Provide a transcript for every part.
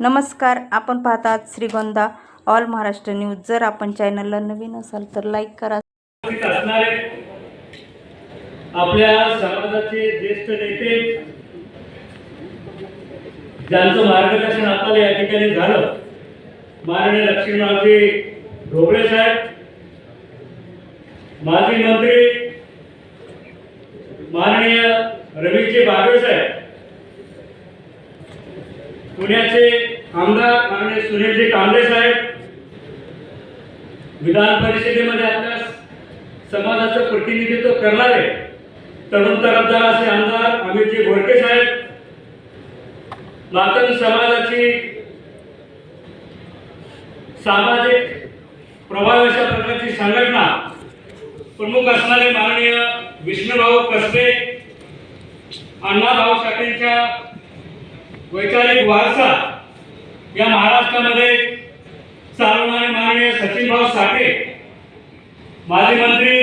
नमस्कार आपण पाहतात श्रीगोंदा ऑल महाराष्ट्र न्यूज. जर आपण चॅनलला नवीन असाल तर लाईक करा. आपल्या समाजाचे ज्येष्ठ नेते ज्यांचं मार्गदर्शन आपल्याला या ठिकाणी झालं माननीय लक्ष्मीरावजी ढोबळे साहेब माजी मंत्री माननीय रवीजी बागवे साहेब पुण्याचे आमदार माननीय सुनीलजी कांबळे साहेब विधान परिषदेमध्ये आपल्या समाजाचं प्रतिनिधित्व करणारे तरुण तरफदार असे आमदार अमितजी घोडके साहेब नातन समाजाची सामाजिक प्रभावी अशा प्रकारची संघटना प्रमुख असणारे माननीय विष्णुभाऊ कसबे अण्णाभाऊ साठेंच्या वैचारिक वारसा या महाराष्ट्रामध्ये चालवणारे माननीय सचिनभाऊ साठे माजी मंत्री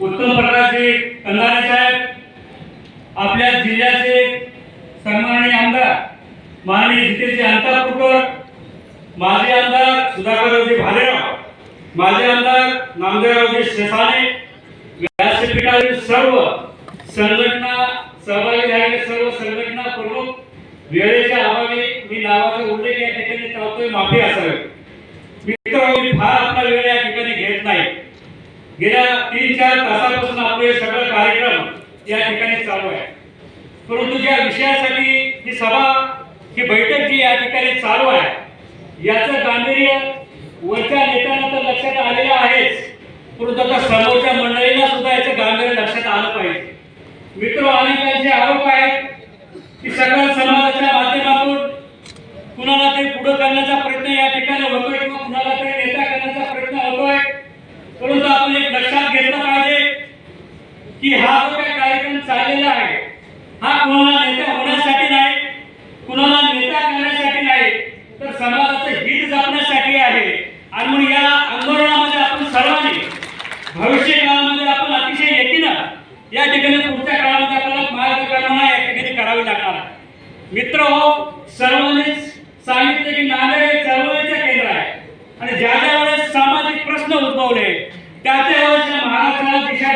उत्तम प्रकाशजी कंधारे साहेब आपल्या जिल्ह्याचे सन्माननीय आमदार माननीय जितेशजी अंतापूरकर माजी आमदार सुधाकररावजी भालेराव माजी आमदार नामदेवरावजी शेसाने व्यासपीठातील सर्व संघटना सहभागी झालेले सर्व संघटना प्रमुख वेळेच्या अभावी मी नावाचा उल्लेख या ठिकाणी माफी असावी मित्र मी फार आपला वेळ या ठिकाणी घेत नाही. गेल्या तीन चार तासापासून आपले सगळं कार्यक्रम या ठिकाणी चालू आहे परंतु ज्या विषयासाठी ही सभा ही बैठक जी या ठिकाणी चालू आहे याचं गांभीर्य वरच्या नेत्यांना तर लक्षात आलेलं आहेच. परंतु आता समोरच्या मंडळीला सुद्धा याचं गांभीर्य लक्षात आलं पाहिजे. मित्र अनेकांचे आरोप आहेत की सगळ्या समाजाच्या माध्यमातून कुणाला तरी पुढे करण्याचा प्रयत्न या ठिकाणी होतोय किंवा कुणाला तरी नेता करण्याचा प्रयत्न होतोय परंतु आपण एक लक्षात घेतलं पाहिजे की हा जो काही कार्यक्रम चाललेला आहे. हा कोणाला नेता होण्यासाठी नाही कुणाला नेता करण्यासाठी नाही तर समाजाचं हित जपण्यासाठी आहे. आणि म्हणून या आंदोलनामध्ये आपण सर्वांनी भविष्य काळामध्ये आपण अतिशय येतील या ठिकाणी पुढच्या काळामध्ये आपल्याला मार्गक्रमणा या ठिकाणी करावी लागणार. मित्र हो सर्वांनीच सांगितलं की नांदेड हे चळवळीचं केंद्र आहे. आणि ज्या ज्या वेळेस सामाजिक प्रश्न उद्भवले त्या त्या वेळेस महाराष्ट्राला दिशा